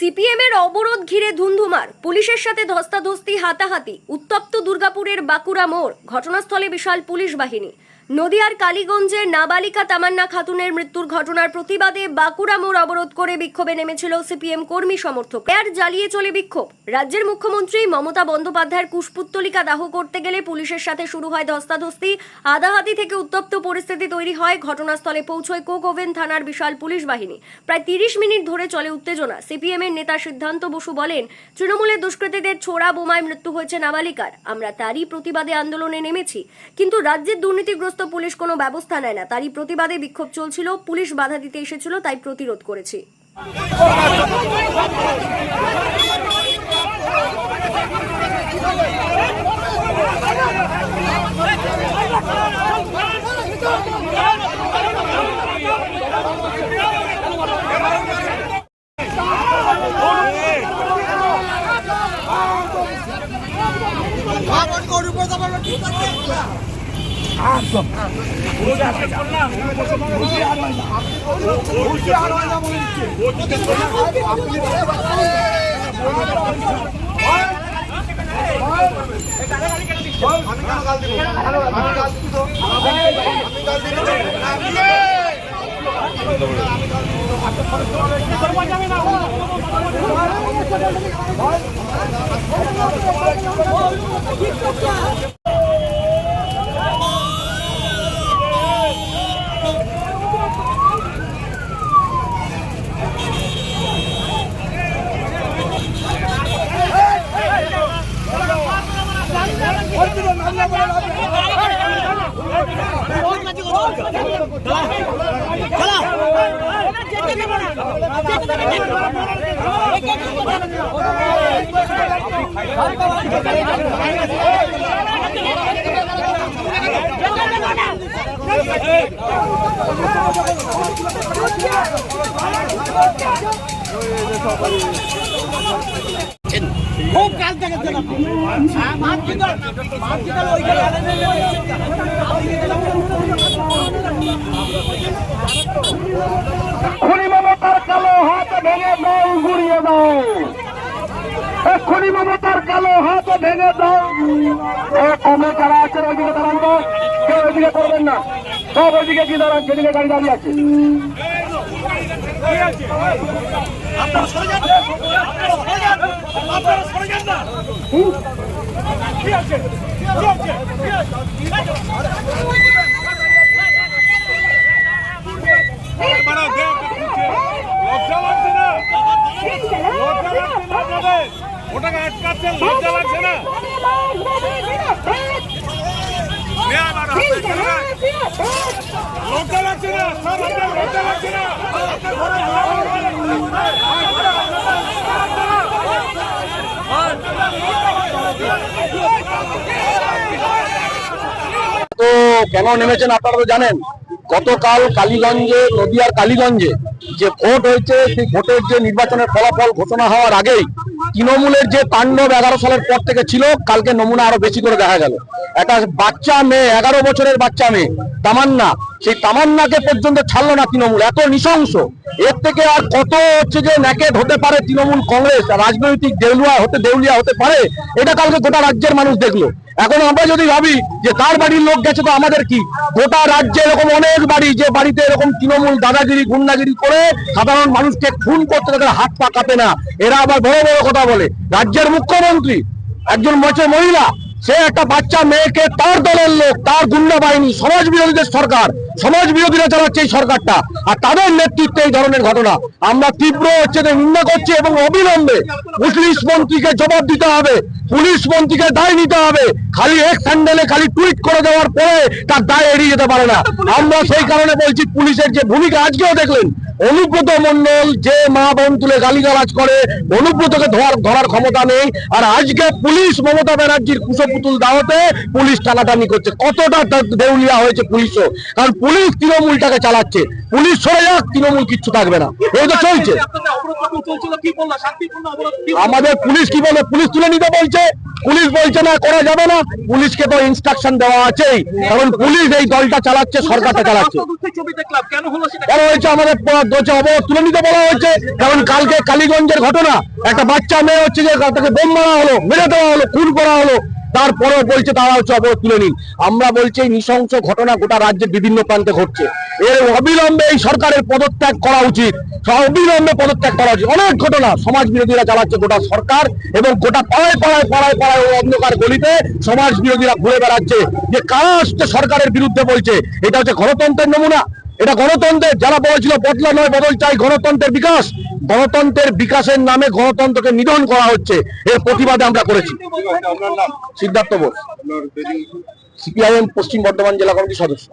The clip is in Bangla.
সিপিএম এর অবরোধ ঘিরে ধুন্ধুমার। পুলিশের সাথে ধস্তাধস্তি, হাতাহাতি। উত্তপ্ত দুর্গাপুরের বাঁকুড়া মোড়। ঘটনাস্থলে বিশাল পুলিশ বাহিনী। নদিয়ার কালীগঞ্জের নাবালিকা তামান্না খাতুনের মৃত্যুর ঘটনার প্রতিবাদে বাঁকুড়া মোড় অবরোধ করে বিক্ষোভে নেমেছিল সিপিএম কর্মী সমর্থক। এর জ্বালিয়ে চলে বিক্ষোভ। রাজ্যের মুখ্যমন্ত্রী মমতা বন্দ্যোপাধ্যায়ের কুশপুত্তলিকা দাহ করতে গেলে পুলিশের সাথে শুরু হয় ধস্তাধস্তি। আদাহাতি থেকে উত্তপ্ত পরিস্থিতি তৈরি হয়। ঘটনাস্থলে পৌঁছয় কোক ওভেন থানার বিশাল পুলিশ বাহিনী। প্রায় তিরিশ মিনিট ধরে চলে উত্তেজনা। সিপিএম এর নেতা সিদ্ধান্ত বসু বলেন, তৃণমূলের দুষ্কৃতীদের ছোড়া বোমায় মৃত্যু হয়েছে নাবালিকার। আমরা তারই প্রতিবাদে আন্দোলনে নেমেছি। কিন্তু রাজ্যের দুর্নীতিগ্রস্ত পুলিশ কোনো ব্যবস্থা নেয় না। তারই প্রতিবাদে বিক্ষোভ চলছিল, পুলিশ বাধা দিতে এসেছিল, তাই প্রতিরোধ করেছি। দেখেছেন আপনি হ্যাঁ, মাতৃদল মাতৃদল ওইখানে আলাদা এক্ষুনি মমতার কালো হাত ভেঙে দাও গুড়িয়ে দাও। এক্ষুনি মমতার কালো হাত ভেঙে দাও। কমে কারা আছেন ওইদিকে দাঁড়ান তো। কেউ ওইদিকে করবেন না। সব ওইদিকে কি দাঁড়ান সেদিকে গাড়ি দাঁড়িয়ে আছে। আপনারা সরে যান। আপনারা সরে যান আপনারা সরে যান না কি আছে? কি আছে? কি আছে বাড়া দেখ লজ্জা লাগছে না লজ্জা লাগছে না আপনাদের ওটাকে আটকাচ্ছেন লজ্জা লাগছে না নে আমার হাতে ছেড়ে দে। লজ্জা লাগছে না স্যার আপনার লজ্জা লাগছে না আপনার ঘরে তো কেন নেমেছেন আপনারা তো জানেন, গতকাল কালীগঞ্জে, নদিয়ার কালীগঞ্জে যে ভোট হয়েছে, সেই ভোটের যে নির্বাচনের ফলাফল ঘোষণা হওয়ার আগেই তৃণমূলের যে তাণ্ডব এগারো সালের পর থেকে ছিল, কালকে নমুনা আরও বেশি করে দেখা গেল। একটা বাচ্চা মেয়ে, এগারো বছরের বাচ্চা মেয়ে, তামান্না। সেই তামান্নাকে পর্যন্ত ছাড়লো না তৃণমূল, এত নৃশংস। এর থেকে আর কত হচ্ছে যে ন্যাকেট হতে পারে তৃণমূল কংগ্রেস, রাজনৈতিক দেউলিয়া হতে দেউলিয়া হতে পারে, এটা কালকে গোটা রাজ্যের মানুষ দেখল। এখন আমরা যদি ভাবি যে তার বাড়ির লোক গেছে, তো আমাদের কি? গোটা রাজ্যে এরকম অনেক বাড়ি যে বাড়িতে এরকম তৃণমূল দাদাগিরি, গুন্ডাগিরি করে সাধারণ মানুষকে খুন করতে তাদের হাত পা কাঁপে না। এরা আবার বড় বড় কথা বলে। রাজ্যের মুখ্যমন্ত্রী, একজন মচে মহিলা সে একটা বাচ্চা মেয়েকে তার দলের লোক, তার গুন্ডা বাহিনী, সমাজ বিরোধীদের সরকার, সমাজ বিরোধীরা চালাচ্ছে এই সরকারটা। আর তাদের নেতৃত্বে এই ধরনের ঘটনা। আমরা তীব্র হচ্ছে নিন্দা করছি এবং অবিলম্বে পুলিশ মন্ত্রীকে জবাব দিতে হবে। পুলিশ মন্ত্রীকে দায় নিতে হবে। খালি এক স্যান্ডেলে খালি টুইট করে দেওয়ার পরে তার দায় এড়িয়ে যেতে পারে না। আমরা সেই কারণে বলছি, পুলিশের যে ভূমিকা আজকেও দেখলেন অনুব্রত মন্ডল যে মা বোন তুলে গালিগালাজ করে অনুব্রতকে ধরার ধরার ক্ষমতা নেই। আর আজকে পুলিশ মমতা ব্যানার্জির কুশপুতুল দাওয়াতে পুলিশ টানাটানি করছে। কতটা দেউলিয়া হয়েছে পুলিশও। কারণ পুলিশ তৃণমূলটাকে চালাচ্ছে। পুলিশ সরে যাক তৃণমূল কিচ্ছু থাকবে না। এই তো চলছে। আমাদের পুলিশ কি বলে পুলিশ তুলে নিতে বলছে। পুলিশ বলছে না করা যাবে না। পুলিশকে তো ইনস্ট্রাকশন দেওয়া আছেই। কারণ পুলিশ এই দলটা চালাচ্ছে সরকারটা চালাচ্ছে। কেন হয়েছে আমাদের প- দোষে অবরোধ তুলে নিতে বলা হয়েছে, কারণ কালকে কালীগঞ্জের ঘটনা, একটা বাচ্চা মেয়ে হচ্ছে যে তাকে বোম মারা হলো, মেরে দেওয়া হলো, খুন করা হলো, তারপরেও বলছে তারা হচ্ছে অবরোধ তুলে নিন। আমরা বলছি এই নৃশংস ঘটনা গোটা রাজ্যের বিভিন্ন প্রান্তে ঘটছে। এর অবিলম্বে এই সরকারের পদত্যাগ করা উচিত। অবিলম্বে পদত্যাগ করা উচিত। অনেক ঘটনা সমাজ বিরোধীরা চালাচ্ছে, গোটা সরকার এবং গোটা পাড়ায় পাড়ায় পাড়ায় পাড়ায় অন্ধকার গলিতে সমাজ বিরোধীরা ঘুরে বেড়াচ্ছে। যে কারা আসছে সরকারের বিরুদ্ধে বলছে, এটা হচ্ছে গণতন্ত্রের নমুনা। এটা গণতন্ত্রের, যারা বলেছিল বদলা নয় বদল চাই, গণতন্ত্রের বিকাশ। গণতন্ত্রের বিকাশের নামে গণতন্ত্রকে নিধন করা হচ্ছে। এর প্রতিবাদে আমরা করেছি। সিদ্ধার্থ বোস, সিপিআইএম পশ্চিম বর্ধমান জেলা কমিটির সদস্য।